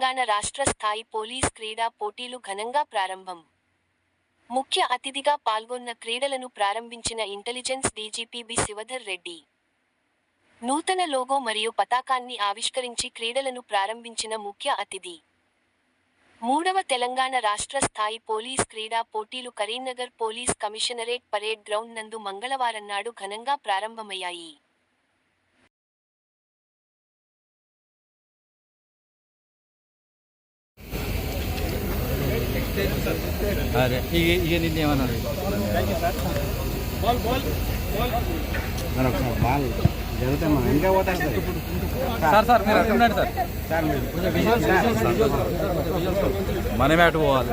తెలంగాణ రాష్ట్ర స్థాయి పోలీస్ క్రీడా పోటీలు ఘనంగా ప్రారంభం. ముఖ్య అతిథిగా పాల్గొన్న క్రీడలను ప్రారంభించిన intelligence DGP B. Shivdhar Reddy. నూతన లోగో మరియు పతాకాన్ని ఆవిష్కరించి క్రీడలను ప్రారంభించిన ముఖ్య అతిథి. మూడవ తెలంగాణ రాష్ట్ర స్థాయి పోలీస్ క్రీడా పోటీలు Karimnagar police commissionerate parade ground నందు మంగళవారం నాడు ఘనంగా ప్రారంభమయ్యాయి. బాల్ జరిగితే మనం ఇంకా పోతారు సార్. సార్ మీరు అక్కడ ఉండండి సార్. మనమే అటు పోవాలి.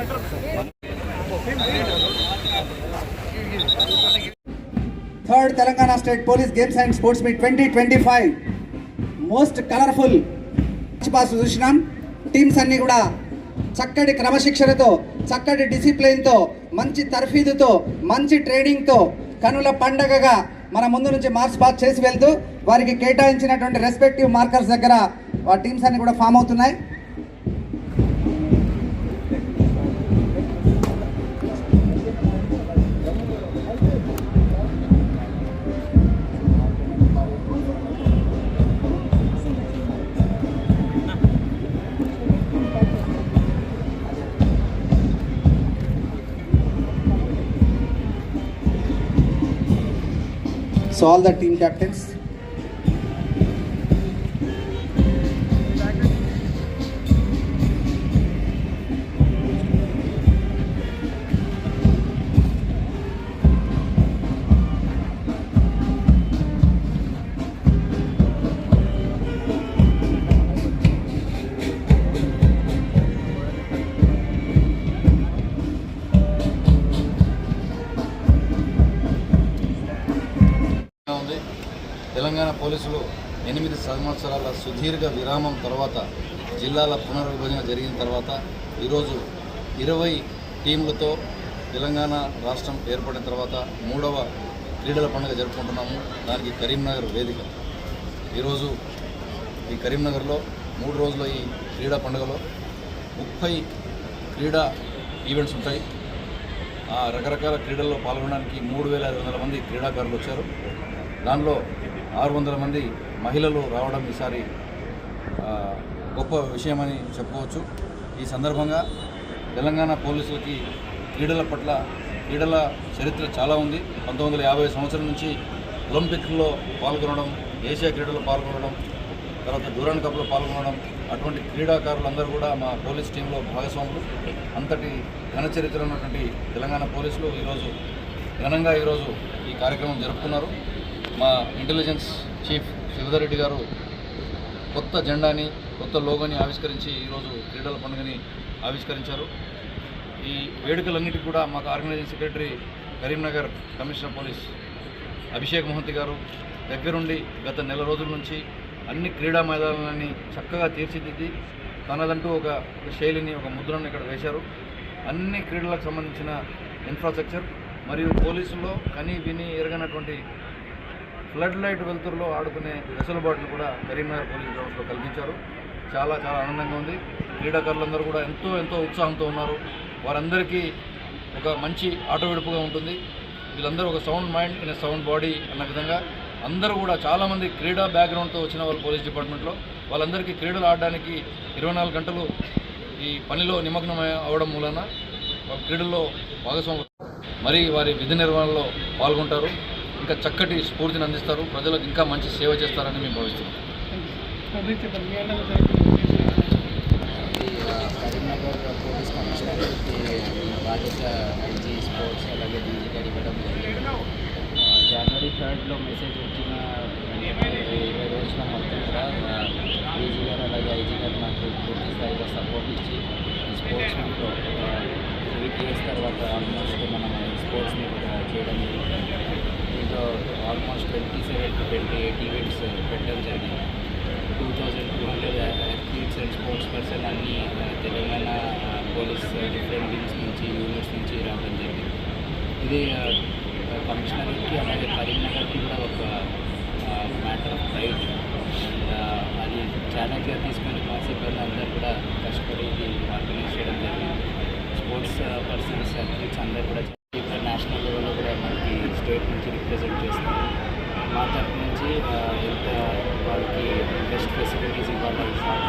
Third Telangana state police games and sports meet twenty twenty five most colourful pass చూసినాం. టీమ్స్ అన్నీ కూడా చక్కటి క్రమశిక్షణతో చక్కటి డిసిప్లిన్తో మంచి తర్ఫీదుతో మంచి ట్రైనింగ్తో కనుల పండగగా మన ముందు నుంచి మార్క్స్ పాస్ చేసి వెళ్తూ వారికి కేటాయించినటువంటి రెస్పెక్టివ్ మార్కర్స్ దగ్గర టీమ్స్ అన్ని కూడా ఫామ్ అవుతున్నాయి. So all the team captains. Telangana పోలీసులు ఎనిమిది సంవత్సరాల సుదీర్ఘ విరామం తర్వాత జిల్లాల పునర్విభజన జరిగిన తర్వాత ఈరోజు ఇరవై టీంలతో తెలంగాణ రాష్ట్రం ఏర్పడిన తర్వాత మూడవ క్రీడల పండుగ జరుపుకుంటున్నాము. దానికి కరీంనగర్ వేదిక. ఈరోజు ఈ కరీంనగర్లో మూడు రోజుల ఈ క్రీడా పండుగలో ముప్పై క్రీడా ఈవెంట్స్ ఉంటాయి. ఆ రకరకాల క్రీడల్లో పాల్గొనడానికి మూడు వేల ఐదు వందల మంది క్రీడాకారులు వచ్చారు. దానిలో ఆరు వందల మంది మహిళలు రావడం ఈసారి గొప్ప విషయమని చెప్పుకోవచ్చు. ఈ సందర్భంగా తెలంగాణ పోలీసులకి క్రీడల పట్ల క్రీడల చరిత్ర చాలా ఉంది. పంతొమ్మిది వందల యాభై సంవత్సరం నుంచి ఒలింపిక్లో పాల్గొనడం ఏషియా క్రీడలో పాల్గొనడం తర్వాత డ్యూరాన్ కప్లో పాల్గొనడం అటువంటి క్రీడాకారులందరూ కూడా మా పోలీస్ టీంలో భాగస్వాములు. అంతటి ఘన చరిత్ర ఉన్నటువంటి తెలంగాణ పోలీసులు ఈరోజు ఘనంగా ఈరోజు ఈ కార్యక్రమం జరుపుకున్నారు మా ఇంటెలిజెన్స్ చీఫ్ శివధర్ రెడ్డి గారు కొత్త జెండాని కొత్త లోగోని ఆవిష్కరించి ఈరోజు క్రీడల పండుగని ఆవిష్కరించారు. ఈ వేడుకలన్నిటికీ కూడా మాకు organising secretary Karimnagar commissioner police Abhishek Mohanty గారు దగ్గరుండి గత నెల రోజుల నుంచి అన్ని క్రీడా మైదానాలన్నీ చక్కగా తీర్చిదిద్ది తనదంటూ ఒక ఒక శైలిని ఒక ముద్రను ఇక్కడ వేశారు. అన్ని క్రీడలకు సంబంధించిన ఇన్ఫ్రాస్ట్రక్చర్ మరియు పోలీసుల్లో కని విని ఎరగనటువంటి ఫ్లడ్ లైట్ వెలుతురులో ఆడుకునే వెసులుబాటును కూడా కరీంనగర్ పోలీస్ గ్రౌండ్స్లో కల్పించారు. చాలా చాలా ఆనందంగా ఉంది. క్రీడాకారులందరూ కూడా ఎంతో ఎంతో ఉత్సాహంతో ఉన్నారు. వారందరికీ ఒక మంచి ఆటవిడుపుగా ఉంటుంది. వీళ్ళందరూ ఒక sound mind in sound body అన్న విధంగా అందరూ కూడా చాలామంది క్రీడా బ్యాక్గ్రౌండ్తో వచ్చిన వాళ్ళు పోలీస్ డిపార్ట్మెంట్లో. వాళ్ళందరికీ క్రీడలు ఆడడానికి ఇరవై నాలుగు గంటలు ఈ పనిలో నిమగ్నం అవడం మూలన క్రీడల్లో భాగస్వామ్యం మరి వారి విధి నిర్వహణలో పాల్గొంటారు. ఇంకా చక్కటి స్ఫూర్తిని అందిస్తారు. ప్రజలకు ఇంకా మంచి సేవ చేస్తారని మేము భావిస్తున్నాం. కరీంనగర్ పోలీస్ కమిషనర్కి బాధ్యత ఐజీ స్పోర్ట్స్ అలాగే డీజీ గారు ఇవ్వడం జరిగింది జనవరి థర్డ్లో మెసేజ్ వచ్చిన ఇరవై రోజుల మొత్తం కూడా డీజీ గారు అలాగే ఐజీ గారు నాకు పూర్తి స్థాయిలో సపోర్ట్ ఇచ్చి స్పోర్ట్స్ మీట్లో ఎయిట్ ఇయర్స్ తర్వాత ఆల్మోస్ట్ మనం స్పోర్ట్స్ని చేయడం almost twenty seven to twenty eight events పెట్టడం జరిగింది. Two thousand two hundred athletes and sports person అన్ని uh, Telangana police different teams నుంచి యూనిట్స్ నుంచి రావడం జరిగింది. ఇది uh, ఆ, కమిషనర్కి అలాగే కరీంనగర్కి కూడా ఒక మ్యాటర్ ఆఫ్ ప్రైడ్ అండ్ అది ఛాలెంజ్గా తీసుకొని మా అందరూ amazing photos.